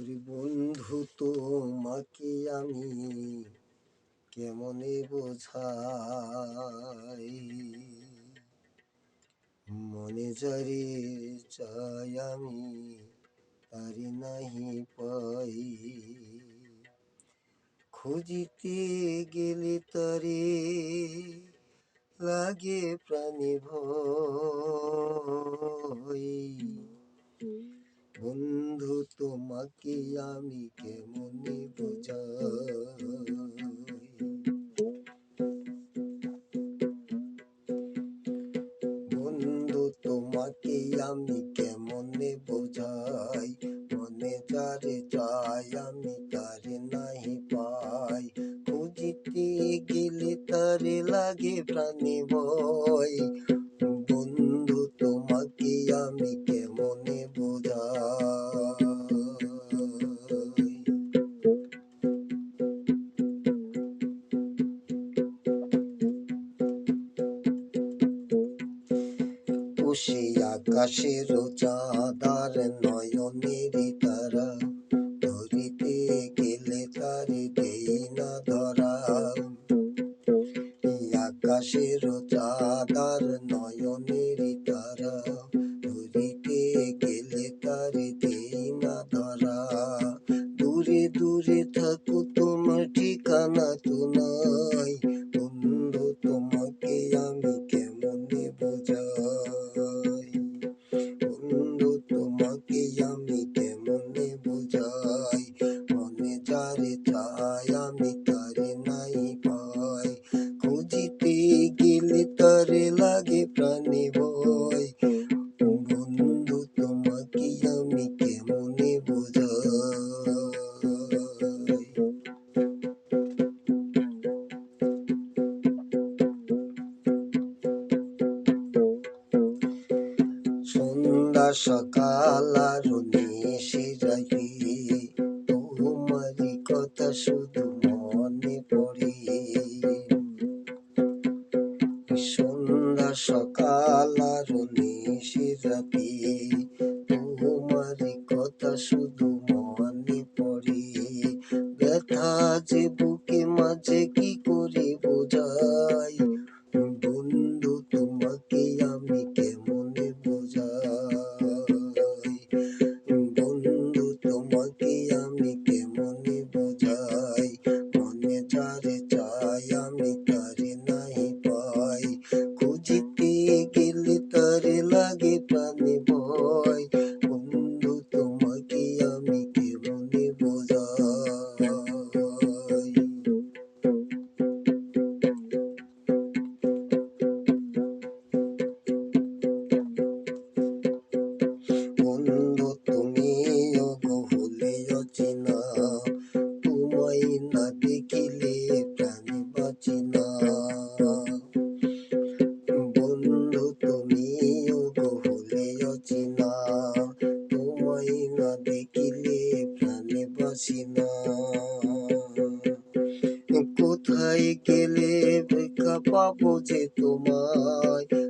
ওরে বন্ধু তোমাকে আমি কেমনে বোঝাই? মনে যারে চাই আমি তারি নাহি পাই। খুঁজিতে গেলে তারে লাগে প্রাণী ভয়। বন্ধু, তোমাকে আমি কেমনে বোঝাই? বন্ধু, তোমাকে আমি কেমনে বোঝাই? মনে যারে চাই, আমি তারে নাহি পাই। খুঁজিতে গেলে তারে লাগে প্রাণী ভয়। উষে আকাশের চাঁদার নয়নের তারা ধরিতে গেলে তারে দেই না ধরা। আকাশের চাঁদার নয়নের তারা ধরিতে গেলে তারে দেই না ধরা। দূরে দূরে থাকো তোমার ঠিকানা তো নাই। বন্ধু, তোমাকে আমি কেমনে বোঝাই চাই আমি তারে নাই পাই খুঁজিতে গেলে তারে লাগে প্রাণে ভয়। সকাল আর নিশি রাখি তোমারই কথা শুধু মনে পড়ে। সন্ধ্যা সকাল আর নিশি রাখি তোমারই কথা শুধু মনে পড়ে। ব্যথা যে বুকে দেখা পাবো যে তোমায়।